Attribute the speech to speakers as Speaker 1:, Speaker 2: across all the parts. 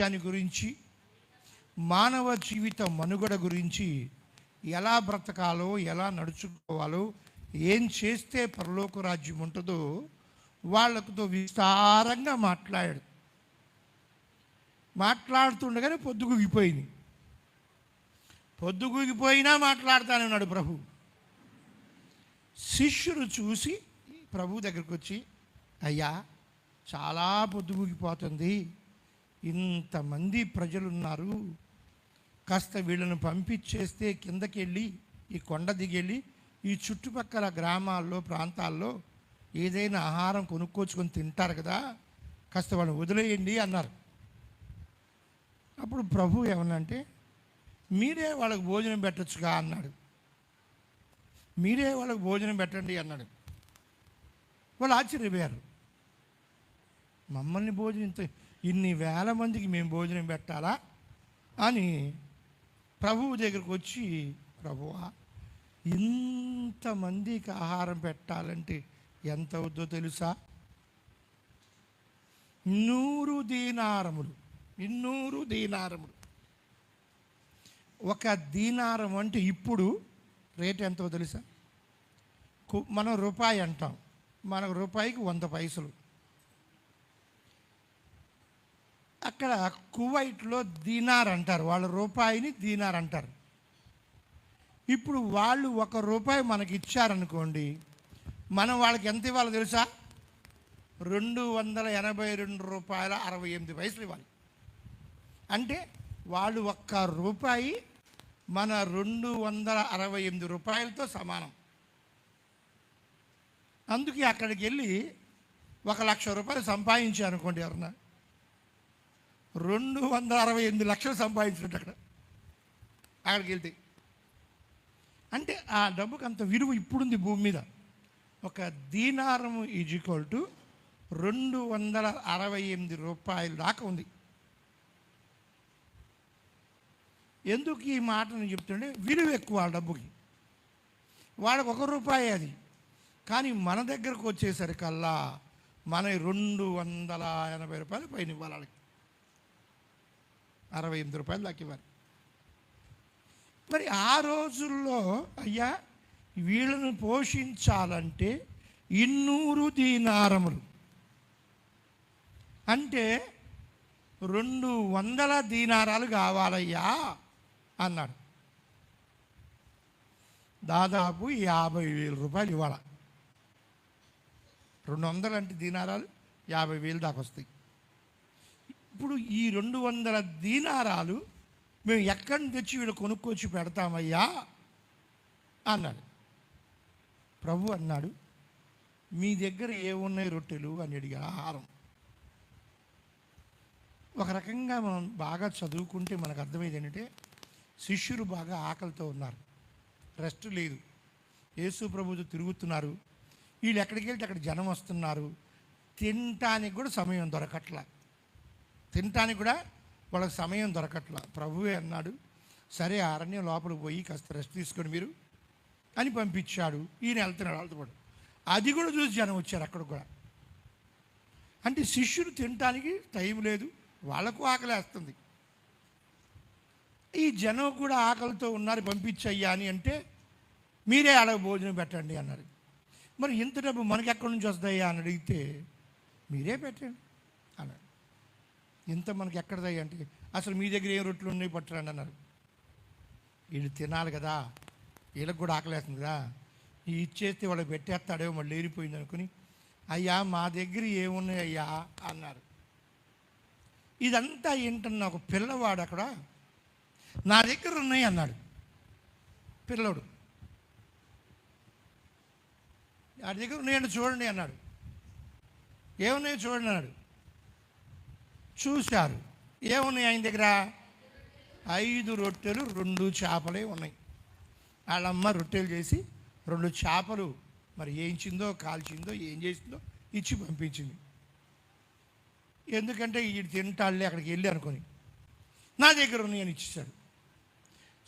Speaker 1: దాని గురించి మానవ జీవిత మనుగడ గురించి ఎలా బ్రతకాలో ఎలా నడుచుకోవాలో ఏం చేస్తే పరలోక రాజ్యం ఉంటుందో వాళ్ళతో విస్తారంగా మాట్లాడాడు. మాట్లాడుతుండగానే పొద్దుగుగిపోయింది పొద్దుగుగిపోయినా మాట్లాడతానన్నాడు ప్రభు. శిష్యుడు చూసి ప్రభు దగ్గరికి వచ్చి అయ్యా చాలా పొద్దుగుగిపోతుంది ఇంతమంది ప్రజలున్నారు. కాస్త వీళ్ళను పంపించేస్తే కిందకెళ్ళి ఈ కొండ దిగెళ్ళి ఈ చుట్టుపక్కల గ్రామాల్లో ప్రాంతాల్లో ఏదైనా ఆహారం కొనుక్కోచుకొని తింటారు కదా కాస్త వాళ్ళని వదిలేయండి అన్నారు. అప్పుడు ప్రభు ఏమన్నంటే మీరే వాళ్ళకు భోజనం పెట్టచ్చుగా అన్నాడు. మీరే వాళ్ళకి భోజనం పెట్టండి అన్నాడు. వాళ్ళు ఆశ్చర్యపోయారు. మమ్మల్ని భోజనం ఇన్ని వేల మందికి మేము భోజనం పెట్టాలా అని ప్రభువు దగ్గరకు వచ్చి ప్రభువా ఇంతమందికి ఆహారం పెట్టాలంటే ఎంత అవుద్దో తెలుసా? నూరు దీనారములు ఇన్నూరు దీనారములు. ఒక దీనారం అంటే ఇప్పుడు రేట్ ఎంతో తెలుసా? కు- మనం రూపాయి అంటాం. మనకు రూపాయికి వంద పైసలు. అక్కడ కువైట్లో దీనార్ అంటారు. వాళ్ళ రూపాయిని దీనార్ అంటారు. ఇప్పుడు వాళ్ళు ఒక రూపాయి మనకి ఇచ్చారనుకోండి మనం వాళ్ళకి ఎంత ఇవ్వాలో తెలుసా? రెండు వందల ఎనభై రెండు రూపాయల అరవై ఎనిమిది పైసలు ఇవ్వాలి. అంటే వాళ్ళు ఒక్క రూపాయి మన రెండు వందల అరవై ఎనిమిది రూపాయలతో సమానం. అందుకే అక్కడికి వెళ్ళి ఒక లక్ష రూపాయలు సంపాదించారు అనుకోండి ఎవరన్నా. రెండు వందల అరవై ఎనిమిది లక్షలు సంపాదించినట్టు అక్కడ. అక్కడికి వెళ్తే. అంటే ఆ డబ్బుకి అంత విలువ ఇప్పుడుంది భూమి మీద. ఒక దీనారం ఈజ్ ఈక్వల్ టు రెండు వందల అరవై ఎనిమిది రూపాయల దాకా ఉంది. ఎందుకు ఈ మాటను చెప్తుంటే విలువ ఎక్కువ ఆ డబ్బుకి. వాళ్ళకి ఒక రూపాయి అది. కానీ మన దగ్గరకు వచ్చేసరికల్లా మన రెండు వందల ఎనభై రూపాయలు పైన ఇవ్వాలి వాళ్ళకి. అరవై ఎనిమిది రూపాయలు దాకా ఇవ్వాలి మరి ఆ రోజుల్లో అయ్యా వీళ్ళను పోషించాలంటే ఇన్నూరు దీనారములు. అంటే రెండు వందల దీనారాలు కావాలయ్యా అన్నాడు. దాదాపు యాభై వేల రూపాయలు ఇవ్వాల. రెండు వందలు అంటే దీనారాలు యాభై వేలు దాకా వస్తాయి. ఇప్పుడు ఈ రెండు వందల దీనారాలు మేము ఎక్కడి నుంచి తెచ్చి వీళ్ళు కొనుక్కొచ్చి పెడతామయ్యా? అన్నాడు. ప్రభు అన్నాడు మీ దగ్గర ఏమున్నాయి రొట్టెలు? అని అడిగా ఆహారం. ఒక రకంగా మనం బాగా చదువుకుంటే మనకు అర్థమైంది ఏంటంటే శిష్యులు బాగా ఆకలితో ఉన్నారు. రెస్ట్ లేదు. యేసు ప్రభుతో తిరుగుతున్నారు. వీళ్ళు ఎక్కడికి వెళ్తే అక్కడ జనం వస్తున్నారు. తినటానికి కూడా సమయం దొరకట్లా. తినటానికి కూడా వాళ్ళకి సమయం దొరకట్లా. ప్రభువే అన్నాడు. సరే అరణ్యం లోపలికి పోయి కాస్త రెస్ట్ తీసుకొని మీరు అని పంపించాడు. ఈయన వెళ్తున్నాడు వాళ్ళతో పాటు. అది కూడా చూసి జనం వచ్చారు అక్కడ కూడా. అంటే శిష్యులు తినటానికి టైం లేదు. వాళ్ళకు ఆకలేస్తుంది. ఈ జనం కూడా ఆకలితో ఉన్నారు పంపించయ్యా అని అంటే మీరే అలా భోజనం పెట్టండి అన్నారు. మరి ఇంత డబ్బు మనకి ఎక్కడి నుంచి వస్తాయా అని అడిగితే మీరే పెట్టండి. ఇంత మనకి ఎక్కడదయ్యా అంటే అసలు మీ దగ్గర ఏం రొట్టెలు ఉన్నాయి పట్టరండి అన్నారు. వీళ్ళు తినాలి కదా వీళ్ళకి కూడా ఆకలేస్తుంది కదా. ఈ ఇచ్చేస్తే వాళ్ళకి పెట్టేస్తాడేమో మళ్ళీ ఏరిపోయింది అనుకుని అయ్యా మా దగ్గర ఏమున్నాయి అయ్యా అన్నారు. ఇదంతా ఏంటన్న ఒక పిల్లవాడు అక్కడ నా దగ్గర ఉన్నాయి అన్నాడు. పిల్లడు. వాడి దగ్గర ఉన్నాయండి చూడండి అన్నాడు. ఏమున్నాయో చూడండి అన్నాడు. చూశారు. ఏమున్నాయి ఆయన దగ్గర? ఐదు రొట్టెలు రెండు చేపలే ఉన్నాయి. వాళ్ళమ్మ రొట్టెలు చేసి రెండు చేపలు మరి ఏంచిందో కాల్చిందో ఏం చేసిందో ఇచ్చి పంపించింది. ఎందుకంటే ఈ తింటాళ్ళే అక్కడికి వెళ్ళి అనుకొని. నా దగ్గర ఉన్నాయని ఇచ్చేసాడు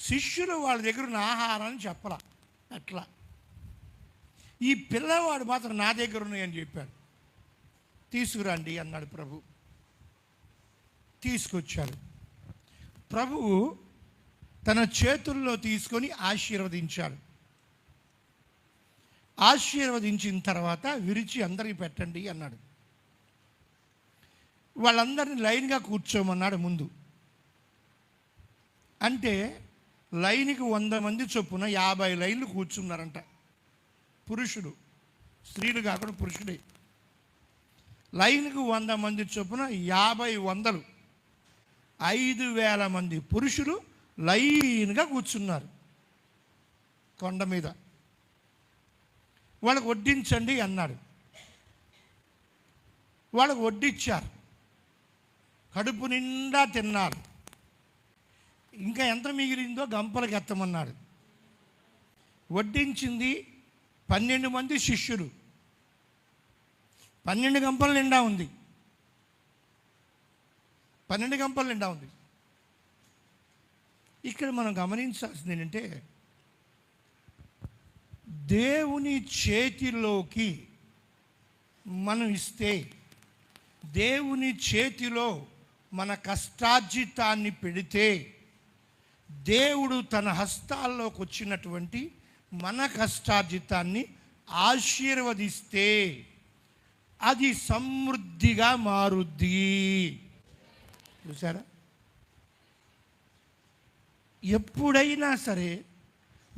Speaker 1: శిష్యులు వాళ్ళ దగ్గర ఉన్న ఆహారాన్ని చెప్పలా అట్లా ఈ పిల్లవాడు మాత్రం నా దగ్గర ఉన్నాయని చెప్పాడు. తీసుకురండి అన్నాడు ప్రభు. తీసుకొచ్చాడు. ప్రభువు తన చేతుల్లో తీసుకొని ఆశీర్వదించాడు. ఆశీర్వదించిన తర్వాత విరిచి అందరికి పెట్టండి అన్నాడు. వాళ్ళందరిని లైన్గా కూర్చోమన్నాడు ముందు. అంటే లైన్కి వంద మంది చొప్పున యాభై లైన్లు కూర్చున్నారంట. పురుషుడు స్త్రీలు కాకుండా పురుషుడే. లైన్కి వంద మంది చొప్పున యాభై వందలు. ఐదు వేల మంది పురుషులు లైన్గా కూర్చున్నారు కొండ మీద. వాళ్ళకు వడ్డించండి అన్నాడు. వాళ్ళకు వడ్డిచ్చారు. కడుపు నిండా తిన్నారు. ఇంకా ఎంత మిగిలిందో గంపలకు ఎత్తమన్నాడు. వడ్డించింది పన్నెండు మంది శిష్యులు. పన్నెండు గంపల నిండా ఉంది. పన్నెండు గంపలు నిండా ఉంది. ఇక్కడ మనం గమనించాల్సింది ఏంటంటే దేవుని చేతిలోకి మనం ఇస్తే దేవుని చేతిలో మన కష్టార్జితాన్ని పెడితే దేవుడు తన హస్తాల్లోకి వచ్చినటువంటి మన కష్టార్జితాన్ని ఆశీర్వదిస్తే అది సమృద్ధిగా మారుద్ది. చూసారా ఎప్పుడైనా సరే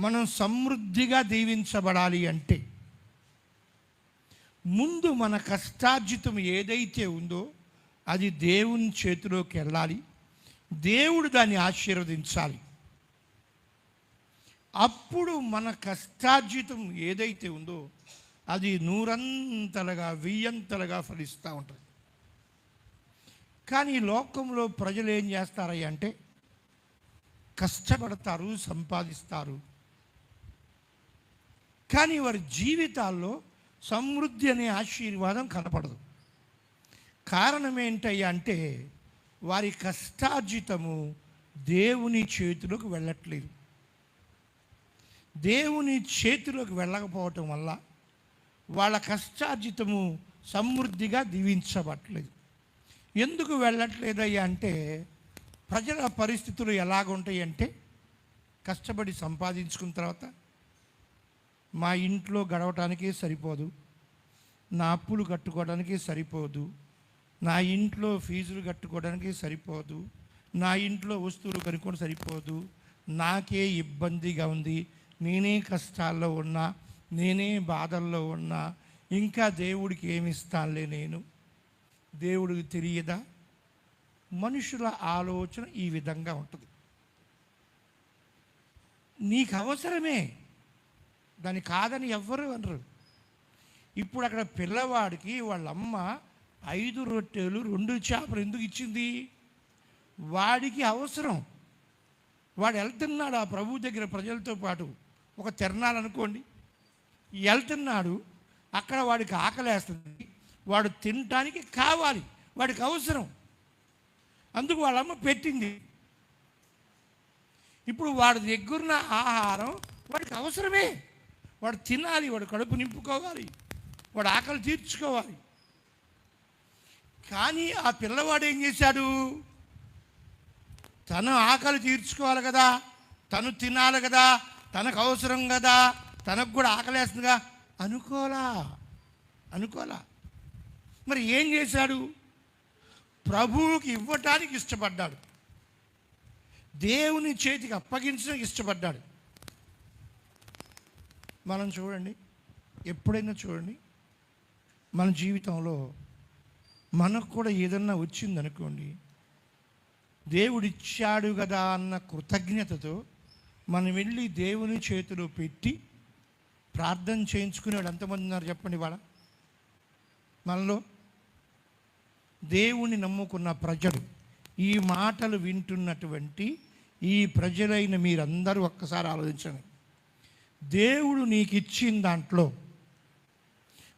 Speaker 1: మనం సమృద్ధిగా దీవించబడాలి అంటే ముందు మన కష్టార్జితం ఏదైతే ఉందో అది దేవుని చేతిలోకి వెళ్ళాలి. దేవుడు దాన్ని ఆశీర్వదించాలి. అప్పుడు మన కష్టార్జితం ఏదైతే ఉందో అది నూరంతలుగా వెయ్యంతలుగా ఫలిస్తూ ఉంటుంది. కానీ ఈ లోకంలో ప్రజలు ఏం చేస్తారయ్య అంటే కష్టపడతారు సంపాదిస్తారు. కానీ వారి జీవితాల్లో సమృద్ధి అనే ఆశీర్వాదం కనపడదు. కారణం ఏంటయ్యా అంటే వారి కష్టార్జితము దేవుని చేతిలోకి వెళ్ళట్లేదు. దేవుని చేతిలోకి వెళ్ళకపోవటం వల్ల వాళ్ళ కష్టార్జితము సమృద్ధిగా దీవించబట్లేదు ఎందుకు వెళ్ళట్లేదయ్యా అంటే ప్రజల పరిస్థితులు ఎలాగుంటాయి అంటే కష్టపడి సంపాదించుకున్న తర్వాత మా ఇంట్లో గడవటానికే సరిపోదు నా అప్పులు కట్టుకోవడానికి సరిపోదు నా ఇంట్లో ఫీజులు కట్టుకోవడానికి సరిపోదు నా ఇంట్లో వస్తువులు కొనుక్కొని సరిపోదు నాకే ఇబ్బందిగా ఉంది నేనే కష్టాల్లో ఉన్నా నేనే బాధల్లో ఉన్నా ఇంకా దేవుడికి ఏమి ఇస్తానులే నేను? దేవుడికి తెలియదా? మనుషుల ఆలోచన ఈ విధంగా ఉంటుంది. నీకు అవసరమే. దాని కాదని ఎవ్వరు అనరు. ఇప్పుడు అక్కడ పిల్లవాడికి వాళ్ళమ్మ ఐదు రొట్టెలు రెండు చేపలు ఎందుకు ఇచ్చింది? వాడికి అవసరం. వాడు వెళ్తున్నాడు ఆ ప్రభు దగ్గర ప్రజలతో పాటు. ఒక తిరణాలనుకోండి వెళ్తున్నాడు. అక్కడ వాడికి ఆకలేస్తుంది. వాడు తినటానికి కావాలి వాడికి అవసరం. అందుకు వాళ్ళమ్మ పెట్టింది. ఇప్పుడు వాడి దగ్గరున్న ఆహారం వాడికి అవసరమే. వాడు తినాలి వాడు కడుపు నింపుకోవాలి వాడు ఆకలి తీర్చుకోవాలి. కానీ ఆ పిల్లవాడు ఏం చేశాడు? తను ఆకలి తీర్చుకోవాలి కదా తను తినాలి కదా తనకు అవసరం కదా తనకు కూడా ఆకలేస్తుందిగా అనుకోలా అనుకోలా మరి ఏం చేశాడు? ప్రభువుకి ఇవ్వటానికి ఇష్టపడ్డాడు. దేవుని చేతికి అప్పగించడానికి ఇష్టపడ్డాడు. మనం చూడండి ఎప్పుడైనా చూడండి మన జీవితంలో మనకు కూడా ఏదన్నా వచ్చిందనుకోండి దేవుడిచ్చాడు కదా అన్న కృతజ్ఞతతో మనం వెళ్ళి దేవుని చేతిలో పెట్టి ప్రార్థన చేయించుకునేవాడు ఎంతమంది ఉన్నారు చెప్పండి వాళ్ళ మనలో దేవుని నమ్ముకున్న ప్రజలు ఈ మాటలు వింటున్నటువంటి ఈ ప్రజలైన మీరందరూ ఒక్కసారి ఆలోచించండి. దేవుడు నీకు ఇచ్చిన దాంట్లో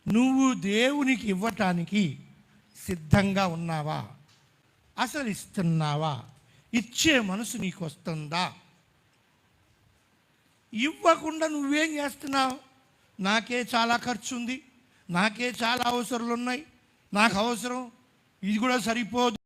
Speaker 1: నువ్వు దేవునికి ఇవ్వటానికి సిద్ధంగా ఉన్నావా? అసలు ఇస్తున్నావా? ఇచ్చే మనసు నీకు వస్తుందా ఇవ్వకుండా నువ్వేం చేస్తున్నావు? నాకే చాలా ఖర్చు ఉంది నాకే చాలా అవసరాలు ఉన్నాయి నాకు అవసరం ఇది కూడా సరిపోదు.